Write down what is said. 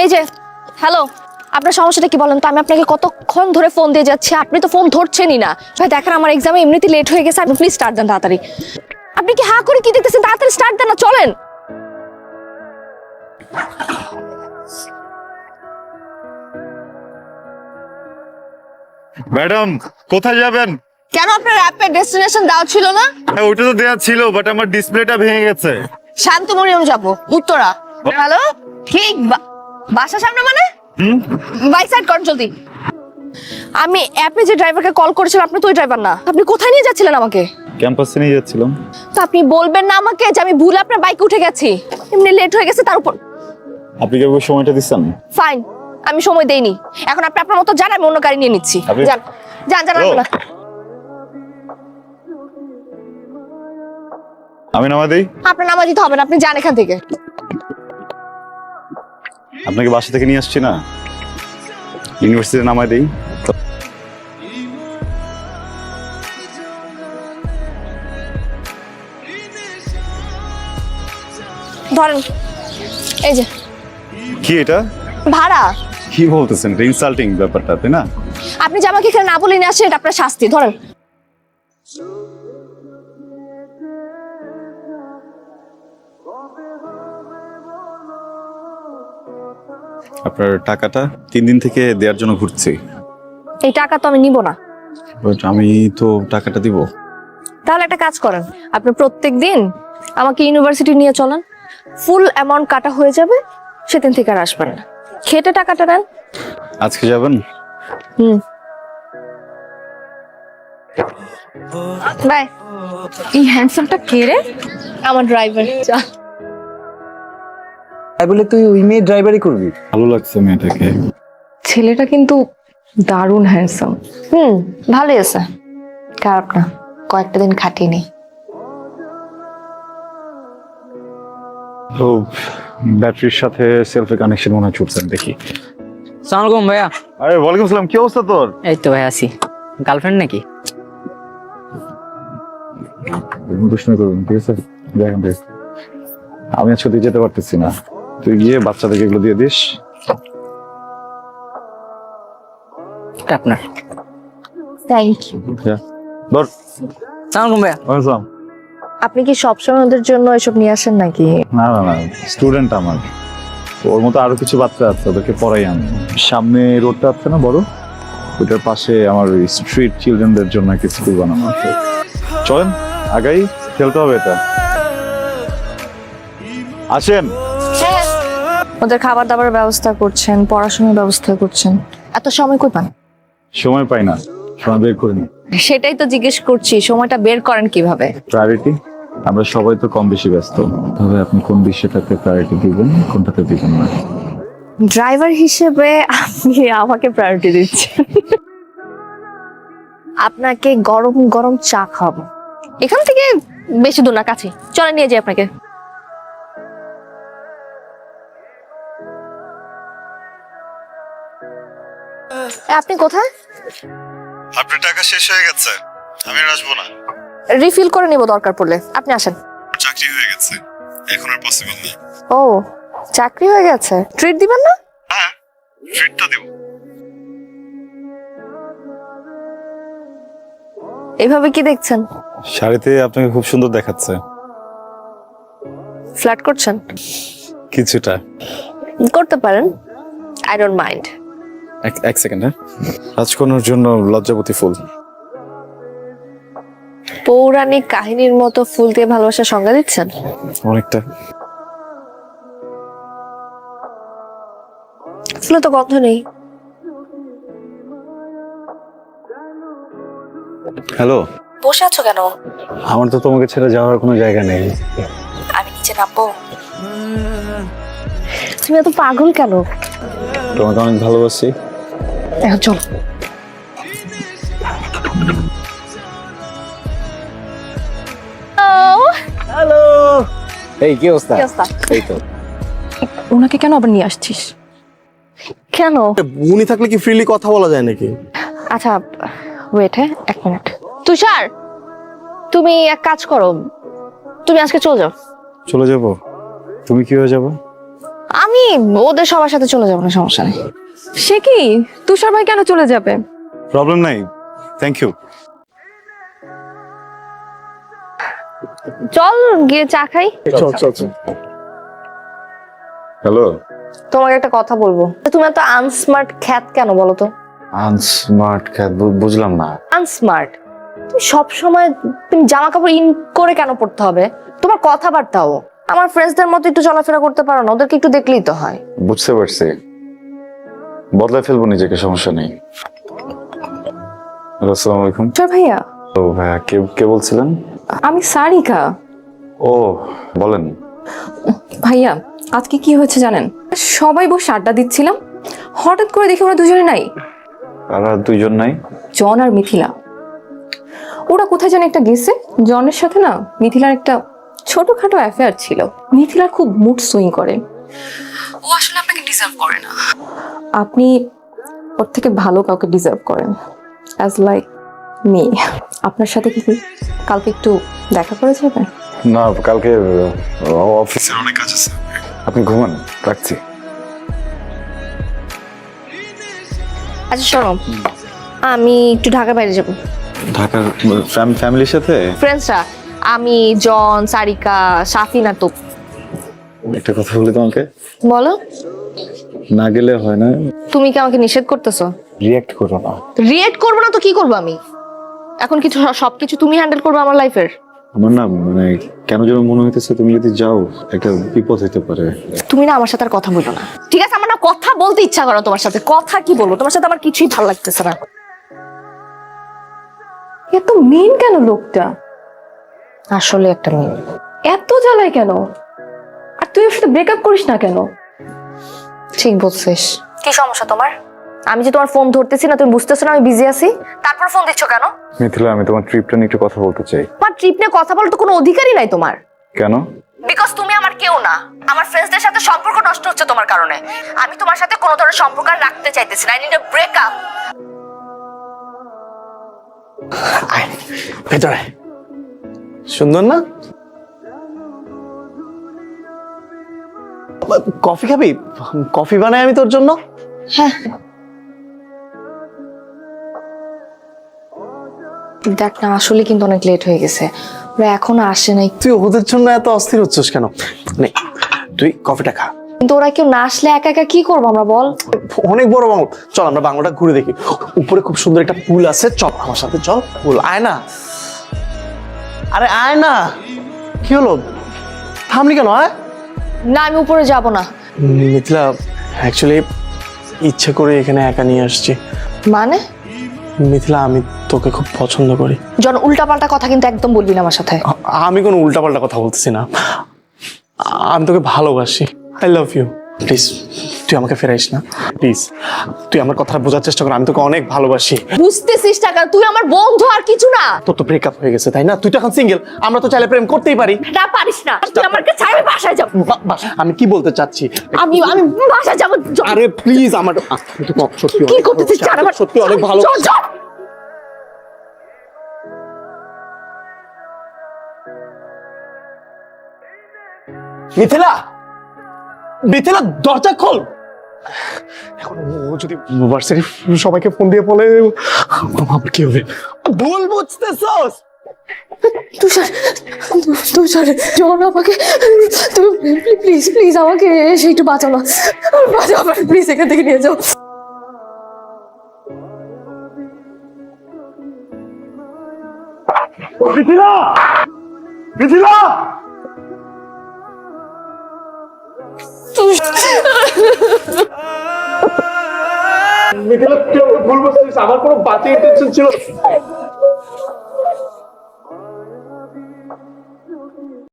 এই যে হ্যালো আপনার সমস্যাটা কি বলেন তো? আমি আপনাকে কতক্ষণ ধরে ফোন দিয়ে যাচ্ছি আপনি তো ফোন ধরছেনই না। ভাই দেখেন আমার এক্সামে এমনিতে লেট হয়ে গেছে আপনি প্লিজ স্টার্ট দেন তাড়াতাড়ি। আপনি কি হা করে কি দেখতেছেন? তাড়াতাড়ি স্টার্ট দেন না চলেন। ম্যাডাম কোথায় যাবেন? কেন আপনার অ্যাপের ডেস্টিনেশন দেওয়া ছিল না? হ্যাঁ ওটা তো দেওয়া ছিল বাট আমার ডিসপ্লেটা ভেঙে গেছে। শান্তমরিয়ম যাব উত্তরা। হ্যালো ঠিক বা- বাসার সামনে মানে? বাইক সাইড করেন জলদি। আমি অ্যাপে যে ড্রাইভারকে কল করেছিলাম আপনি তো ওই ড্রাইভার না। আপনি কোথায় নিয়ে যাচ্ছিলেন আমাকে? ক্যাম্পাসে নিয়ে যাচ্ছিলাম। তো আপনি বলবেন না আমাকে যে আমি ভুল আপনার বাইকে উঠে গেছি। এমনি লেট হয়ে গেছে তার উপর। আপনি কি ওই সময়টা দিচ্ছেন? ফাইন আমি সময় দেইনি। এখন আপনি আপনার মতো যান আমি অন্য গাড়ি নিয়ে নিচ্ছি। যান যান যান? আপনার আমি নামা দিই আপনার নামা দিতে হবে না। আপনি যান এখান থেকে আপনাকে বাসা থেকে নিয়ে আসছি না? ইউনিভার্সিটিতে নামাই দিই। ধরেন এই যে। কি এটা? ভাড়া। কি বলতেছেন? ইনসাল্টিং ব্যাপারটা তাই না? আপনি যে আমাকে এখানে না বলে নিয়ে আসছেন এটা আপনার শাস্তি ধরেন। আপনার টাকাটা তিন দিন থেকে দেওয়ার জন্য ঘুরছি। এই টাকা তো আমি নিব না। বাট আমি তো টাকাটা দিব। তাহলে একটা কাজ করেন আপনি প্রত্যেক দিন আমাকে ইউনিভার্সিটি নিয়ে চলেন ফুল অ্যামাউন্ট কাটা হয়ে যাবে সেদিন থেকে আর আসবেন না। খেটে টাকাটা নেন। আজকে যাবেন? হুম। বাই। এই হ্যান্ডসামটা কে রে? আমার ড্রাইভার তাই বলে তুই ওই মেয়ে ড্রাইভারই করবি? ভালো লাগছে মেয়েটাকে। ছেলেটা কিন্তু দারুণ হ্যান্ডসাম হুম ভালোই আছে। খারাপ না কয়েকটা দিন খাটিয়ে নেই। তো ব্যাটারির সাথে সেলফি কানেকশন মনে হয় ছুটছেন দেখি। সালাম আলাইকুম ভাইয়া। আরে ওয়ালাইকুম আসসালাম কি অবস্থা তোর? এই তো ভাই আছি। গার্লফ্রেন্ড নাকি? দুষ্টামি করবেন ঠিক আছে? দেখেন আমি আজকে যেতে পারতেছি না। তুই গিয়ে বাচ্চাদেরকে এগুলো দিয়ে দিস। আপনার। Thank you. ধর। সালাম ভাইয়া। আপনি কি সবসময় ওদের জন্য এসব নিয়ে আসেন নাকি? না না না স্টুডেন্ট আমার। ওর মতো আরও কিছু বাচ্চা আছে ওদেরকে পড়াই আমি। সামনে রোডটা আছে না বড়? ওইটার পাশে আমার ওই স্ট্রিট চিলড্রেনদের জন্য একটা স্কুল বানানো আছে। চলেন আগাই খেলতে হবে এটা। আসেন। ওদের খাবার দাবারের ব্যবস্থা করছেন পড়াশোনার ব্যবস্থা করছেন। এত সময় কই পান? সময় পাই না সময় বের করিনি সেটাই তো জিজ্ঞেস করছি সময়টা বের করেন কীভাবে? প্রায়োরিটি আমরা সবাই তো কম বেশি ব্যস্ত। তবে আপনি কোন বিষয়টাতে প্রায়োরিটি দিবেন কোনটাতে দিবেন না? ড্রাইভার হিসেবে আপনি আমাকে প্রায়োরিটি দিচ্ছেন। আপনাকে গরম গরম চা খাব এখান থেকে বেশি দূর না কাছে চলে নিয়ে যাই আপনাকে। আপনি কোথায়? আপনার টাকা শেষ হয়ে গেছে। আমি আর আসব না। রিফিল করে নিব দরকার পড়লে। আপনি আসেন। চাকরি হয়ে গেছে। এখন আর পসিবল না ও চাকরি হয়ে গেছে। ট্রিট দিবেন না? হ্যাঁ ট্রিটটা দেব। এভাবে কি দেখছেন? শাড়িতে আপনাকে খুব সুন্দর দেখাচ্ছে। ফ্ল্যাট করছেন? কিছুটা। করতে পারেন। আই ডোন্ট মাইন্ড এক এক সেকেন্ড হ্যাঁ? রাজকন্যার জন্য লজ্জাপতি ফুল। পৌরাণিক কাহিনীর মতো ফুল দিয়ে ভালোবাসার সংজ্ঞা দিচ্ছেন? অনেকটা। ফুলে তো গন্ধ নেই। হ্যালো। বসে আছো কেন? আমার তো তোমাকে ছেড়ে যাওয়ার কোনো জায়গা নেই। আমি নিচে নামবো। তুমি এত পাগল কেন? তোমাকে অনেক ভালোবাসি। এখন চলো। হ্যালো এই কি অবস্থা? এই তো। ওনাকে কেন আবার নিয়ে আসছিস? কেন? উনি থাকলে কি ফ্রিলি কথা বলা যায় নাকি? আচ্ছা ওয়েট হ্যাঁ এক মিনিট তুষার তুমি এক কাজ করো। তুমি আজকে চলে যাও। চলে যাব? তুমি কি হয়ে যাব? আমি ওদের সবার সাথে চলে যাব না সমস্যা নেই। সে কি? তুষার ভাই কেন চলে যাবে? প্রবলেম নাই থ্যাংক ইউ চল গিয়ে চা খাই। চল চল চল হ্যালো তোমাকে একটা কথা বলব। তুমি এত আনস্মার্ট খ্যাত কেন বলো তো? আনস্মার্ট খ্যাত বুঝলাম না। আনস্মার্ট তুমি সব সময় তুমি জামা কাপড় ইন করে কেন পড়তে হবে? তোমার কথাবার্তাও। আমার ফ্রেন্ডসদের মতো একটু চলাফেরা করতে পারো না ওদেরকে একটু দেখলেই তো হয়। বুঝতে পারছি। বদলায় ফেলব নিজেকে সমস্যা নেই। আসসালামু আলাইকুম। তুষার ভাইয়া। তো ভাইয়া কে কে বলছিলেন? আমি সারিকা। ও বলেন। ভাইয়া আজকে কি হয়েছে জানেন? সবাই বসে আড্ডা দিচ্ছিলাম। হঠাৎ করে দেখি ওরা দুজনে নাই। আর দুইজন নাই? জন আর মিথিলা। ওরা কোথায় যেন একটা গেছে। জনের সাথে না মিথিলার একটা ছোটখাটো অ্যাফেয়ার ছিল। মিথিলার খুব মুড সুইং করে। ও আসলে আপনাকে ডিজার্ভ করে না। আপনি ওর থেকে ভালো কাউকে ডিজার্ভ করেন অ্যাজ লাইক মি আপনার সাথে কি কালকে একটু দেখা করে যাবেন না কালকে অফিসের অনেক কাজ আছে। আপনি ঘুমান রাখছি। আচ্ছা শোনো আমি একটু ঢাকার বাইরে যাব। ঢাকার ফ্যামিলির সাথে? ফ্রেন্ডসরা আমি জন সারিকা সাফিন তোপ। একটা কথা বলি তোমাকে? বলো। না গেলে হয় না। তুমি কি আমাকে নিষেধ করতেছো? রিয়াক্ট করো না। রিয়েক্ট করব না তো কি করব আমি? এখন কিছু সবকিছু তুমি হ্যান্ডেল করবে আমার লাইফের আমার না মানে কেন যেন মনে হইতেছে তুমি যদি যাও একটা বিপদ হইতে পারে। তুমি না আমার সাথে আর কথা বলো না। ঠিক আছে আমার না কথা বলতে ইচ্ছা করো তোমার সাথে। কথা কি বলব? তোমার সাথে আমার কিছুই ভালো লাগতেছে না। এত মেন কেন লোকটা? আসলে একটা মেয়ে এত জ্বালায় কেন? তুই ওর সাথে ব্রেকআপ করিস না কেন? ঠিক বলছিস। কি সমস্যা তোমার? আমি যে তোমার ফোন ধরতেছি না তুমি বুঝতেছো না আমি বিজি আছি? তারপর ফোন দিচ্ছ কেন? মিথিলা আমি তোমার ট্রিপটা নিয়ে একটু কথা বলতে চাই। তোমার ট্রিপ নিয়ে কথা বলার তো কোনো অধিকারই নাই তোমার। কেন? বিকজ তুমি আমার কেউ না। আমার ফ্রেন্ডসদের সাথে সম্পর্ক নষ্ট হচ্ছে তোমার কারণে। আমি তোমার সাথে কোনো ধরনের সম্পর্ক আর রাখতে চাইতেছি না। আই নিড আ ব্রেকআপ আয় ভেতরে। সুন্দর না? কফি খাবি? কফি বানাই আমি তোর জন্য? দেখ না আসলে কিন্তু অনেক লেট হয়ে গেছে। ওরা এখনও আসে নাই। তুই ওদের জন্য এত অস্থির হচ্ছিস কেন? নে তুই কফিটা খা। কিন্তু ওরা কেউ না আসলে একা একা কি করব আমরা বল? অনেক বড় বাংলো চল আমরা বাংলোটা ঘুরে দেখি। উপরে খুব সুন্দর একটা পুল আছে। চল আমার সাথে চল। পুল আয় না আরে আয় না কি হলো? থামলি কেন আয়? না আমি উপরে যাব না। মিথিলা অ্যাকচুয়ালি ইচ্ছে করে এখানে একা নিয়ে আসছি। মানে? মিথিলা আমি তোকে খুব পছন্দ করি। জন উল্টাপাল্টা কথা কিন্তু একদম বলবি না আমার সাথে। আমি কোনো উল্টাপাল্টা কথা বলতেছি না। আমি তোকে ভালোবাসি। আই লাভ ইউ প্লিজ তুই আমাকে ফেরাইস না। প্লিজ তুই আমার কথা বোঝার চেষ্টা কর আমি তোকে অনেক ভালোবাসি। বুঝতেছিস টাকা তুই আমার বন্ধু আর কিছু না। তোর তো ব্রেকআপ হয়ে গেছে তাই না? তুই তো এখন সিঙ্গেল আমরা তো চাইলে প্রেম করতেই পারি। না পারিস না। তুই আমার কাছে আমি বাসায় যাব। আমি কি বলতে চাচ্ছি? আমি আমি বাসায় যাব আরে প্লিজ আমার আমি তো সত্যি কি করতেছিস? সত্যি অনেক ভালো। মিথিলা! মিথিলা দরজা খোল। এখন ও যদি ভার্সিটি সবাইকে ফোন দিয়ে বলে আমার কি হবে? ভুল বুঝতেছস। তুষার তুষার জন আমাকে তুমি প্লিজ প্লিজ আমাকে এসে একটু বাঁচাও না। বাঁচাও প্লিজ এখান থেকে নিয়ে যাও। মিথিলা মিথিলা ভুল আমার কোনো বাজে ইন্টেনশন ছিল।